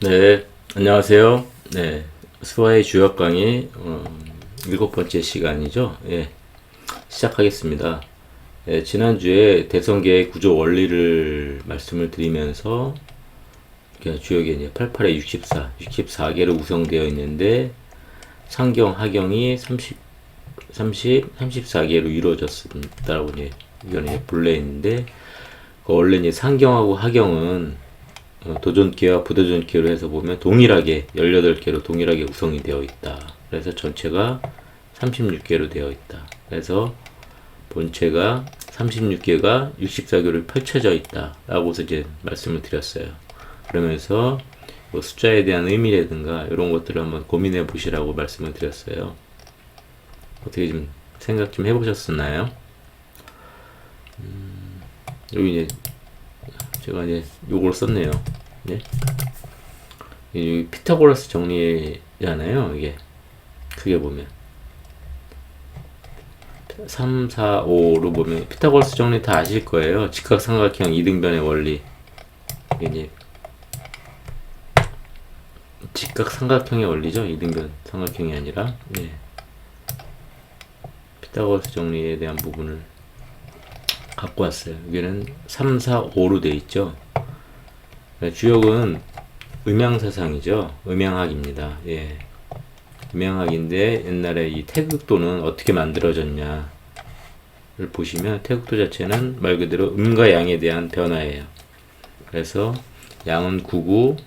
네, 안녕하세요. 네, 수화의 주역 강의 어, 일곱 번째 시간이죠. 예, 시작하겠습니다. 예, 지난주에 대성계의 구조 원리를 말씀을 드리면서 주역이 이제 88에 64, 64개로 구성되어 있는데 상경, 하경이 30, 30, 34개로 이루어졌다고 이제 이제 본래 있는데 그 원래 이제 상경하고 하경은 어, 도전 기와 부도전 기로 해서 보면 동일하게 18개로 동일하게 구성이 되어 있다. 그래서 전체가 36개로 되어 있다. 그래서 본체가 36개가 64개로 펼쳐져 있다. 라고서 이제 말씀을 드렸어요. 그러면서 뭐 숫자에 대한 의미라든가 이런 것들을 한번 고민해 보시라고 말씀을 드렸어요. 어떻게 좀 생각 좀 해보셨었나요? 음, 여기 이제 제가 이제 요걸 썼네요. 네. 이 피타고라스 정리잖아요. 이게 크게 보면 3, 4, 5로 보면 피타고라스 정리 다 아실 거예요. 직각삼각형 이등변의 원리. 이제 직각삼각형의 원리죠. 이등변 삼각형이 아니라. 네. 피타고라스 정리에 대한 부분을 갖고 왔어요. 여기는 3, 4, 5로 돼 있죠. 네, 주역은 음양사상이죠. 음양학입니다. 예. 음양학인데 옛날에 이 태극도는 어떻게 만들어졌냐를 보시면 태극도 자체는 말 그대로 음과 양에 대한 변화예요. 그래서 양은 9구,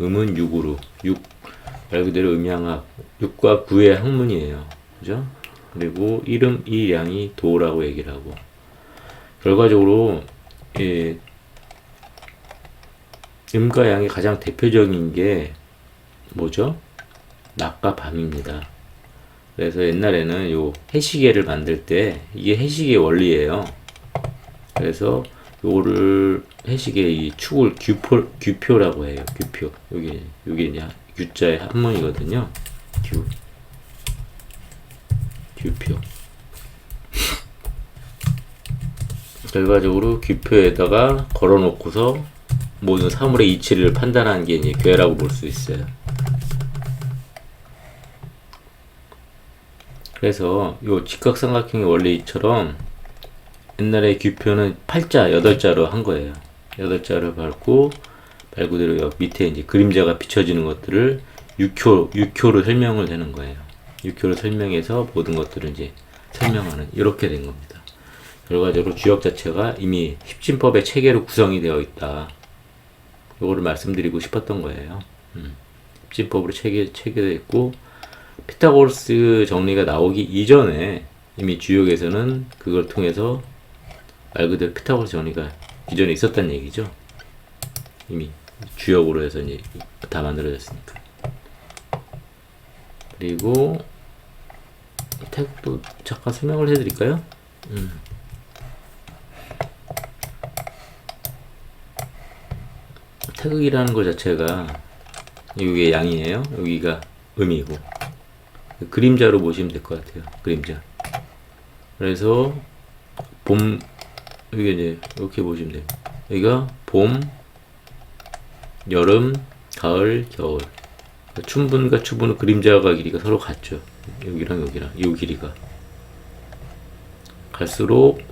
음은 6으로 6, 말 그대로 음양학 6과 9의 학문이에요. 그죠? 그리고 이름 이 양이 도라고 얘기를 하고 결과적으로 예, 음과 양의 가장 대표적인 게 뭐죠? 낮과 밤입니다. 그래서 옛날에는 요 해시계를 만들 때 이게 해시계 원리예요. 그래서 요거를 해시계 이 축을 규표 규표라고 해요. 규표. 여기 여기 이제 규자의 한문이거든요. 규 규표. 결과적으로 규표에다가 걸어놓고서 모든 사물의 이치를 판단하는 게 이제 괴라고 볼 수 있어요. 그래서 요 직각삼각형의 원리처럼 옛날에 규표는 8자, 8자로 한 거예요. 8자를 밟고 말 그대로 옆 밑에 이제 그림자가 비춰지는 것들을 6효, 6효로 설명을 되는 거예요. 6효로 설명해서 모든 것들을 이제 설명하는 이렇게 된 겁니다. 결과적으로 주역 자체가 이미 십진법의 체계로 구성이 되어 있다. 요거를 말씀드리고 싶었던 거예요. 음. 십진법으로 체계, 체계되어 있고, 피타고라스 정리가 나오기 이전에 이미 주역에서는 그걸 통해서 말 그대로 피타고라스 정리가 기존에 있었단 얘기죠. 이미 주역으로 해서 이제 다 만들어졌으니까. 그리고 태국도 잠깐 설명을 해드릴까요? 음. 태극이라는 것 자체가 이게 양이에요. 여기가 음이고 그림자로 보시면 될 것 같아요. 그림자. 그래서 봄 여기 이제 이렇게 보시면 돼요. 여기가 봄, 여름, 가을, 겨울. 춘분과 추분은 그림자가 길이가 서로 같죠. 여기랑 여기랑 이 길이가 갈수록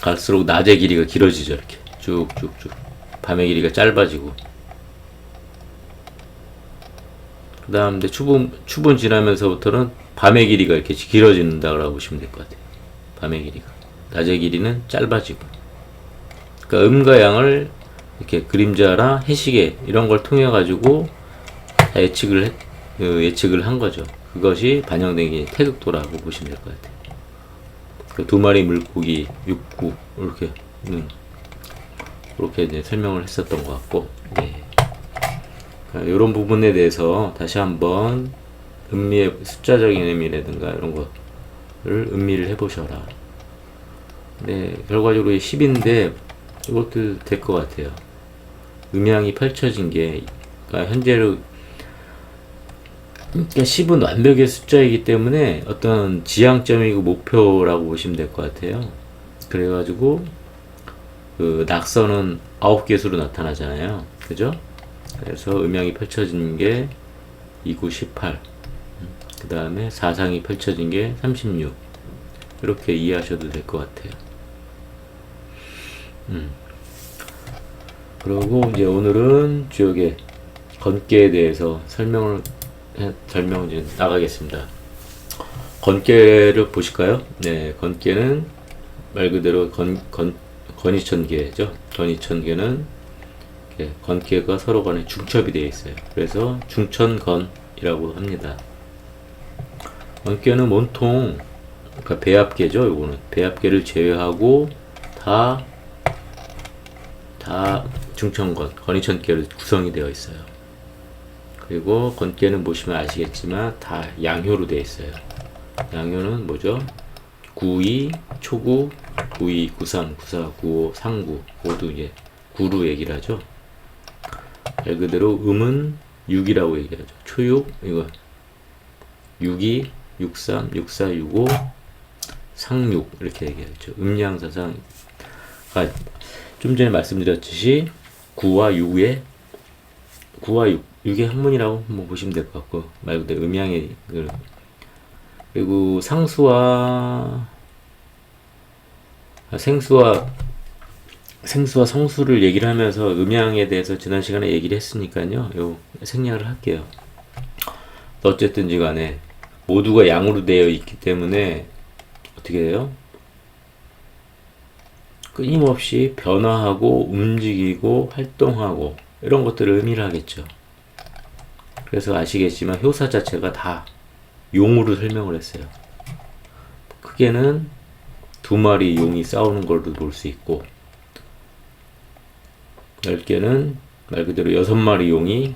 갈수록 낮의 길이가 길어지죠 이렇게 쭉쭉쭉. 밤의 길이가 짧아지고. 그 다음 에 추분 추분 지나면서부터는 밤의 길이가 이렇게 길어진다고 보시면 될 것 같아요. 밤의 길이가. 낮의 길이는 짧아지고. 그러니까 음과 양을 이렇게 그림자나 해시계 이런 걸 통해 가지고 예측을 했, 그 예측을 한 거죠. 그것이 반영된 게 태극도라고 보시면 될 것 같아요. 그 두 마리 물고기 육구 이렇게 음. 그렇게 이제 설명을 했었던 것 같고, 네. 이런 부분에 대해서 다시 한번 음미의 숫자적인 의미라든가 이런 거를 음미를 해보셔라. 네, 결과적으로 10인데 이것도 될 것 같아요. 음양이 펼쳐진 게, 그러니까 현재로 그러니까 10은 완벽의 숫자이기 때문에 어떤 지향점이고 목표라고 보시면 될 것 같아요. 그래가지고 그 낙선은 아홉 개 수로 나타나잖아요. 그죠? 그래서 음양이 펼쳐진 게 2구 18. 그 다음에 사상이 펼쳐진 게 36. 이렇게 이해하셔도 될 것 같아요. 음. 그리고 이제 오늘은 주역의 건계에 대해서 설명을 해- 설명을 이제 나가겠습니다. 건계를 보실까요? 네, 건계는 말 그대로 건, 건, 건이천계죠. 건이천계는 건계가 서로 간에 중첩이 되어 있어요. 그래서 중천건이라고 합니다. 건계는 온통 그러니까 배합계죠. 요거는 배합계를 제외하고 다 다 중천건, 건이천계로 구성이 되어 있어요. 그리고 건계는 보시면 아시겠지만 다 양효로 되어 있어요. 양효는 뭐죠? 92, 초구, 92, 93, 94, 95, 상구 모두 이제 구로 얘기를 하죠. 말 그대로 음은 6이라고 얘기하죠. 초육 이거 62, 63, 64, 65, 상육 이렇게 얘기하죠. 음양사상 아, 좀 전에 말씀드렸듯이 9와 6의 9와 6, 6의 한문이라고 뭐 보시면 될 것 같고 말 그대로 음양의 그 그리고 상수와 아, 생수와 생수와 성수를 얘기를 하면서 음양에 대해서 지난 시간에 얘기를 했으니까요. 요 생략을 할게요. 어쨌든지 간에 모두가 양으로 되어 있기 때문에 어떻게 돼요? 끊임없이 변화하고 움직이고 활동하고 이런 것들을 의미를 하겠죠. 그래서 아시겠지만 효사 자체가 다 용으로 설명을 했어요. 크게는 두 마리 용이 싸우는 걸로 볼 수 있고 넓게는 말 그대로 여섯 마리 용이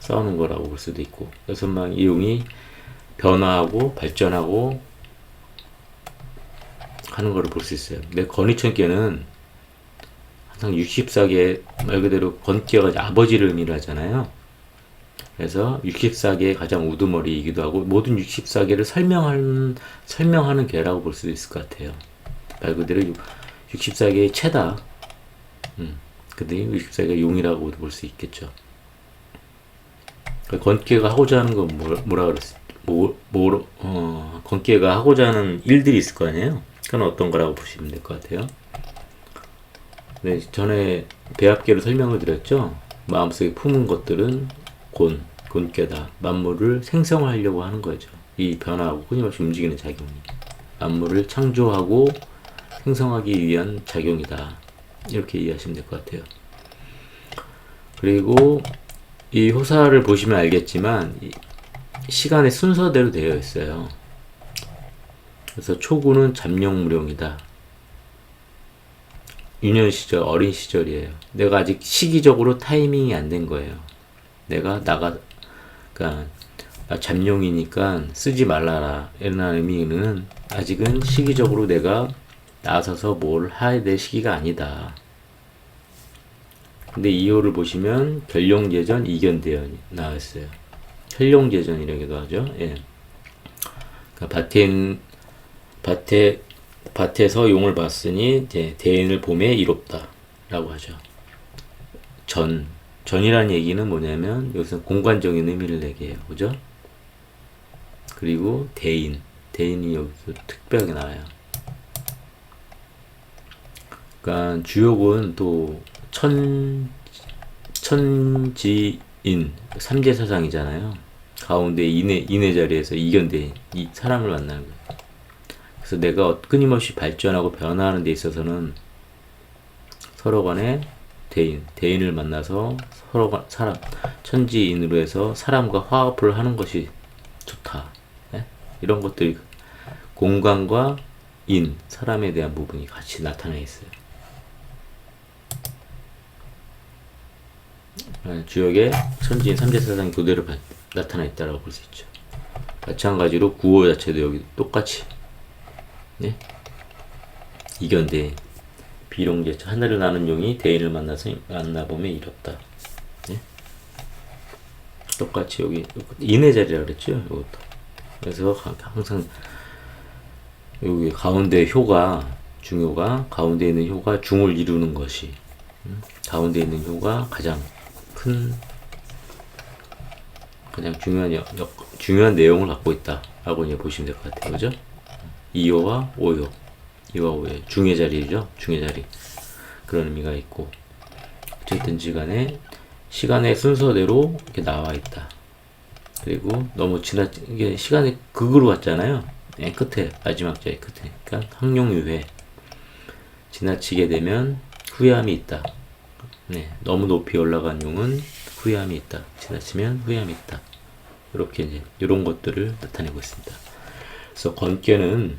싸우는 거라고 볼 수도 있고 여섯 마리 용이 변화하고 발전하고 하는 거를 볼 수 있어요. 근데 건이천계는 항상 64개 말 그대로 이제 아버지를 의미를 하잖아요. 그래서 64개의 가장 우두머리이기도 하고 모든 64개를 설명하는 설명하는 개라고 볼 수도 있을 것 같아요. 말 그대로 64개의 채다. 음. 근데 64개가 용이라고 볼수 있겠죠. 그 건계가 하고자 하는 건 뭐, 뭐라 그랬어? 뭐, 뭐, 어, 건계가 하고자 하는 일들이 있을 거 아니에요? 그건 어떤 거라고 보시면 될 것 같아요. 네, 전에 배합계로 설명을 드렸죠. 마음속에 품은 것들은 곤, 곤깨다. 만물을 생성하려고 하는 거죠. 이 변화하고 끊임없이 움직이는 작용이. 만물을 창조하고 생성하기 위한 작용이다. 이렇게 이해하시면 될 것 같아요. 그리고 이 호사를 보시면 알겠지만 이 시간의 순서대로 되어 있어요. 그래서 초구는 잠룡무령이다. 유년 시절, 어린 시절이에요. 내가 아직 시기적으로 타이밍이 안 된 거예요. 내가 나가, 그니까, 나 잠룡이니까 쓰지 말라라. 이런 의미는 아직은 시기적으로 내가 나서서 뭘 해야 될 시기가 아니다. 근데 이호를 보시면 결룡제전, 이견대연이 나왔어요. 혈룡제전이라기도 하죠. 예. 그러니까 밭에 밭에 밭에서 용을 봤으니 이제 대인을 봄에 이롭다라고 하죠. 전 전이라는 얘기는 뭐냐면 여기서 공간적인 의미를 내게 해요. 그죠? 그리고 대인 대인이 여기서 특별하게 나와요. 그러니까 주역은 또 천 천지인 삼재 사상이잖아요. 가운데 인의 인의 자리에서 이견대 이 사람을 만나는 거예요. 그래서 내가 끊임없이 발전하고 변화하는 데 있어서는 서로 간에 대인, 대인을 만나서 서로 간 사람, 천지인으로 해서 사람과 화합을 하는 것이 좋다. 예? 이런 것들이 공간과 인, 사람에 대한 부분이 같이 나타나 있어요. 예, 주역에 천지인 삼재사상이 그대로 바- 나타나 있다라고 볼 수 있죠. 마찬가지로 구호 자체도 여기 똑같이 네? 이견대 비룡제 하늘을 나는 용이 대인을 만나서 만나보면 이롭다. 네? 똑같이 여기 인의 자리라 그랬죠. 이것도. 그래서 가- 항상 여기 가운데 효가 중요가 가운데 있는 효가 중을 이루는 것이 음, 가운데 있는 효가 가장 큰 가장 중요한 역, 역- 중요한 내용을 갖고 있다라고 이제 보시면 될 것 같아요, 그죠? 2호와 5호, 2와 5의 중의 자리죠, 중의 자리 그런 의미가 있고 어쨌든지 간에 시간의 순서대로 이렇게 나와 있다. 그리고 너무 지나 이게 시간이 극으로 갔잖아요. 맨 끝에 마지막 자리 끝에. 그러니까 항용유회. 지나치게 되면 후회함이 있다. 네, 너무 높이 올라간 용은 후회함이 있다. 지나치면 후회함이 있다. 이렇게 이제 이런 것들을 나타내고 있습니다. 그래서 건께는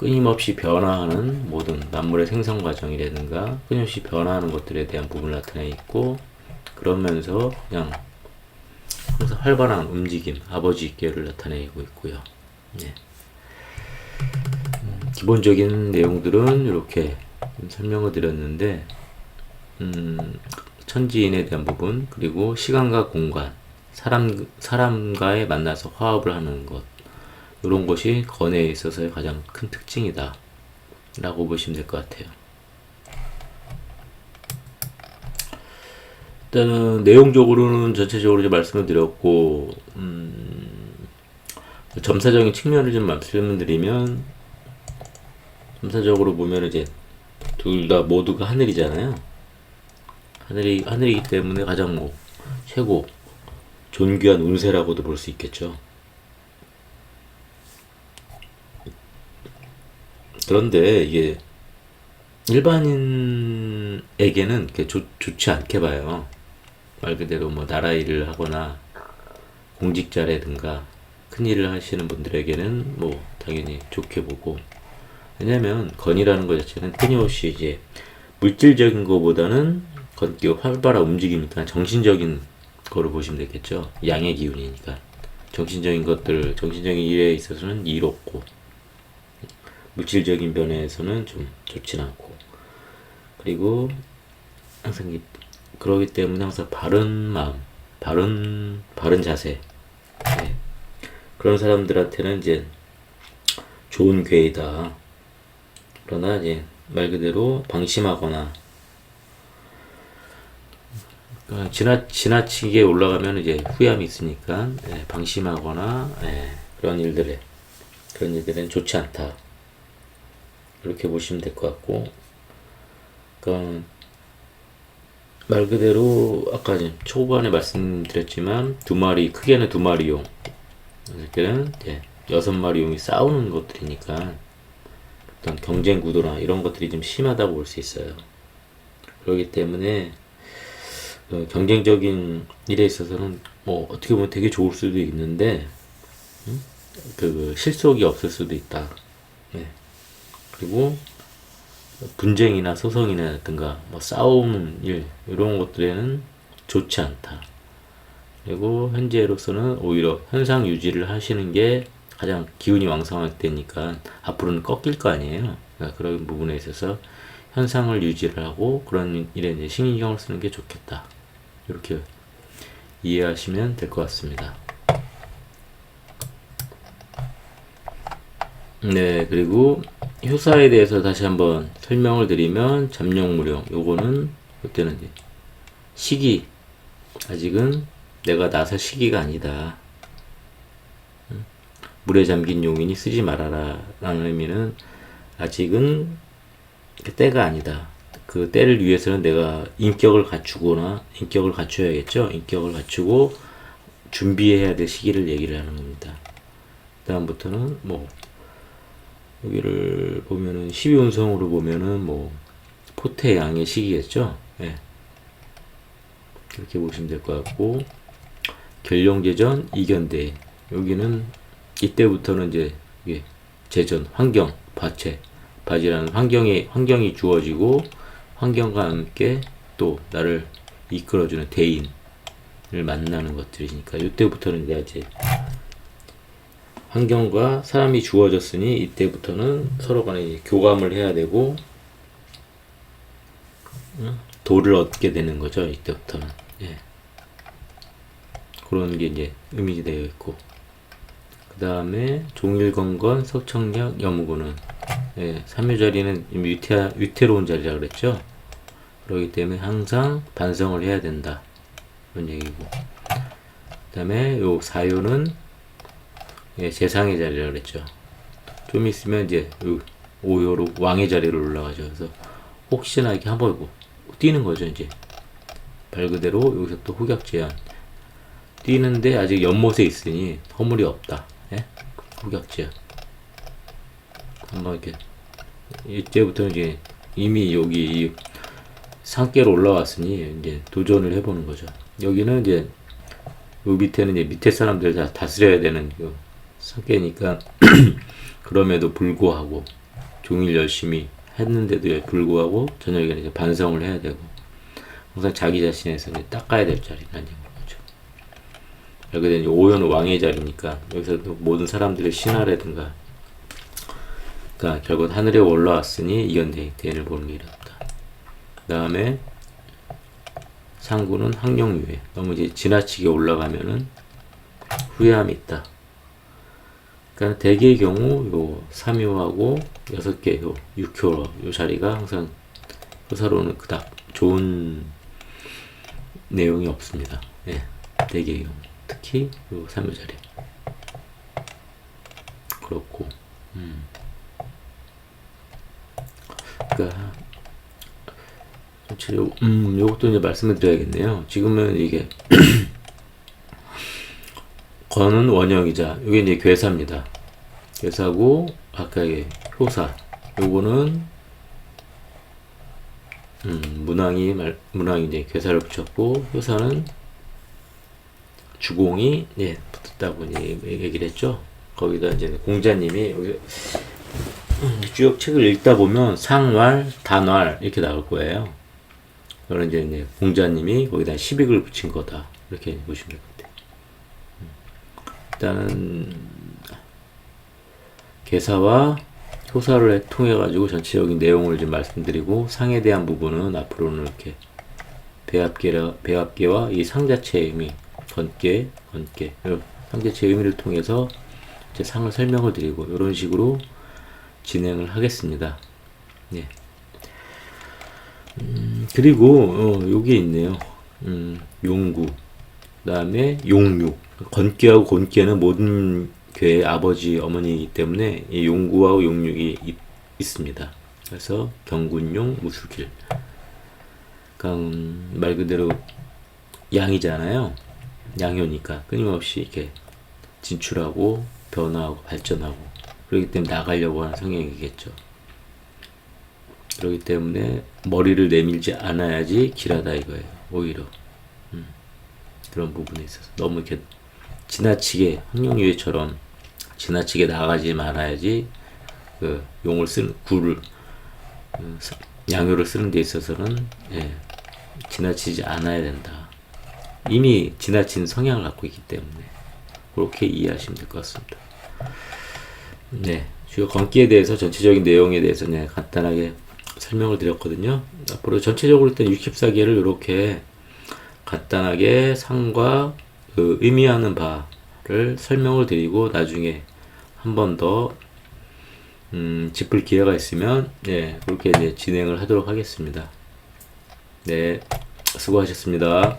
끊임없이 변화하는 모든 만물의 생성 과정이라든가 끊임없이 변화하는 것들에 대한 부분을 나타내 있고 그러면서 그냥 항상 활발한 움직임, 아버지 있게를 나타내고 있고요. 네. 음, 기본적인 내용들은 이렇게 좀 설명을 드렸는데 음, 천지인에 대한 부분 그리고 시간과 공간, 사람 사람과의 만나서 화합을 하는 것 이런 것이 건에 있어서의 가장 큰 특징이다. 라고 보시면 될 것 같아요. 일단은 내용적으로는 전체적으로 이제 말씀을 드렸고, 음, 점사적인 측면을 좀 말씀드리면, 점사적으로 보면 이제 둘 다 모두가 하늘이잖아요. 하늘이, 하늘이기 때문에 가장 뭐, 최고, 존귀한 운세라고도 볼 수 있겠죠. 그런데 이게 일반인에게는 좋, 좋지 않게 봐요. 말 그대로 뭐 나라 일을 하거나 공직자라든가 큰 일을 하시는 분들에게는 뭐 당연히 좋게 보고 왜냐면 건이라는 것 자체는 끊임없이 이제 물질적인 것보다는 건기 활발한 움직임이니까 정신적인 거로 보시면 되겠죠. 양의 기운이니까 정신적인 것들 정신적인 일에 있어서는 이롭고 물질적인 면에서는 좀 좋진 않고 그리고 항상 이- 그러기 때문에 항상 바른 마음, 바른 바른 자세 네. 그런 사람들한테는 이제 좋은 괴이다. 그러나 이제 말 그대로 방심하거나 그러니까 지나 지나치게 올라가면 이제 후회함이 있으니까 예, 방심하거나 예, 그런 일들에 그런 일들은 좋지 않다. 이렇게 보시면 될 것 같고, 그러니까 말 그대로 아까 초반에 말씀드렸지만 두 마리 크게는 두 마리 용, 이렇게는 이제 여섯 마리 용이 싸우는 것들이니까 어떤 경쟁 구도나 이런 것들이 좀 심하다고 볼 수 있어요. 그렇기 때문에 그 경쟁적인 일에 있어서는 뭐 어떻게 보면 되게 좋을 수도 있는데 음? 그 실속이 없을 수도 있다. 네. 그리고 분쟁이나 소송이나든가 뭐 싸우는 일 이런 것들에는 좋지 않다. 그리고 현재로서는 오히려 현상 유지를 하시는 게 가장 기운이 왕성할 때니까 앞으로는 꺾일 거 아니에요. 그러니까 그런 부분에 있어서 현상을 유지를 하고 그런 일에 이제 신경을 쓰는 게 좋겠다. 이렇게 이해하시면 될 것 같습니다. 네, 그리고 효사에 대해서 다시 한번 설명을 드리면 잠룡무령 요거는 그때는 시기 아직은 내가 나설 시기가 아니다. 음, 물에 잠긴 용인이 쓰지 말아라 라는 의미는 아직은 그 때가 아니다. 그 때를 위해서는 내가 인격을 갖추거나 인격을 갖춰야겠죠. 인격을 갖추고 준비해야 될 시기를 얘기를 하는 겁니다. 다음부터는 뭐 여기를 보면은 12운성으로 보면은 뭐 포태 양의 시기겠죠. 예. 그렇게 보시면 될 것 같고 결룡제전 이견대 여기는 이때부터는 이제 이게 제전 환경 바체 바지라는 환경이 환경이 주어지고 환경과 함께 또 나를 이끌어주는 대인을 만나는 것들이니까 이때부터는 이제 환경과 사람이 주어졌으니 이때부터는 서로 간에 교감을 해야 되고 응? 도를 얻게 되는 거죠 이때부터는 예. 그런 게 이제 의미되어 있고 그 다음에 종일건건 석청력 여무고는 예, 3요 자리는 위태, 위태로운 자리라 그랬죠. 그렇기 때문에 항상 반성을 해야 된다. 그런 얘기고. 그 다음에 요 4요는 예, 재상의 자리라 그랬죠. 좀 있으면 이제 요 5요로 왕의 자리로 올라가죠. 그래서 혹시나 이렇게 한번 뭐 뛰는 거죠, 이제. 말 그대로 여기서 또 후격 제한. 뛰는데 아직 연못에 있으니 허물이 없다. 예? 후격 제한. 한번 이렇게 이때부터는 이제 이미 여기 이 상계로 올라왔으니 이제 도전을 해보는 거죠. 여기는 이제 요 밑에는 이제 밑에 사람들 다 다스려야 되는 그 상계니까 그럼에도 불구하고 종일 열심히 했는데도 불구하고 저녁에는 이제 반성을 해야 되고 항상 자기 자신에서 이제 닦아야 될 자리라는 거죠. 여기 이제 오연은 왕의 자리니까 여기서도 모든 사람들의 신하라든가 그러니까 결국 하늘에 올라왔으니 이견대 대를 보는 게 이렇다. 그 다음에 상구는 학령유예 너무 이제 지나치게 올라가면은 후회함이 있다. 그러니까 대개의 경우 요 3효하고 6개 요 6효 요 자리가 항상 효사로는 그닥 좋은 내용이 없습니다. 예. 대개의 경우 특히 요 3효 자리 그렇고 음. 그러니까 전체적으로 음 요것도 이제 말씀을 드려야겠네요. 지금은 이게 건은 원형이자 이게 이제 괴사입니다. 괴사고 아까 의 효사 요거는 음, 문왕이 말 문왕이 이제 괴사를 붙였고 효사는 주공이 예 붙었다고 얘기를 했죠. 거기다 이제 공자님이 쭉 책을 읽다 보면 상왈, 단왈 이렇게 나올 거예요. 그런 이제, 이제 공자님이 거기다 시빅을 붙인 거다 이렇게 보시면 될 것 같아요. 음. 일단은 개사와 효사를 통해 가지고 전체적인 내용을 좀 말씀드리고 상에 대한 부분은 앞으로는 이렇게 배합계라 배합계와 이 상 자체의 의미 건계 건계 상 자체의 의미를 통해서 이제 상을 설명을 드리고 이런 식으로 진행을 하겠습니다. 예. 음, 그리고 어, 여기 있네요. 음, 용구. 그다음에 용육. 건기하고 곤기는 모든 괴의 아버지 어머니이기 때문에 이 용구하고 용육이 있, 있습니다. 그래서 경군용 무술길. 그러니까 음, 말 그대로 양이잖아요. 양효니까 끊임없이 이렇게 진출하고 변화하고 발전하고 그렇기 때문에 나가려고 하는 성향이겠죠. 그렇기 때문에 머리를 내밀지 않아야지 길하다 이거예요. 오히려 음, 그런 부분에 있어서 너무 이렇게 지나치게 황룡유해처럼 지나치게 나가지 말아야지 그 용을 쓰는 구를 그 양효를 쓰는 데 있어서는 예, 지나치지 않아야 된다. 이미 지나친 성향을 갖고 있기 때문에 그렇게 이해하시면 될 것 같습니다. 네, 주요 건기에 대해서 전체적인 내용에 대해서 는 간단하게 설명을 드렸거든요. 앞으로 전체적으로 일단 64개를 이렇게 간단하게 상과 그 의미하는 바를 설명을 드리고 나중에 한 번더 음, 짚을 기회가 있으면 네, 그렇게 이제 진행을 하도록 하겠습니다. 네, 수고하셨습니다.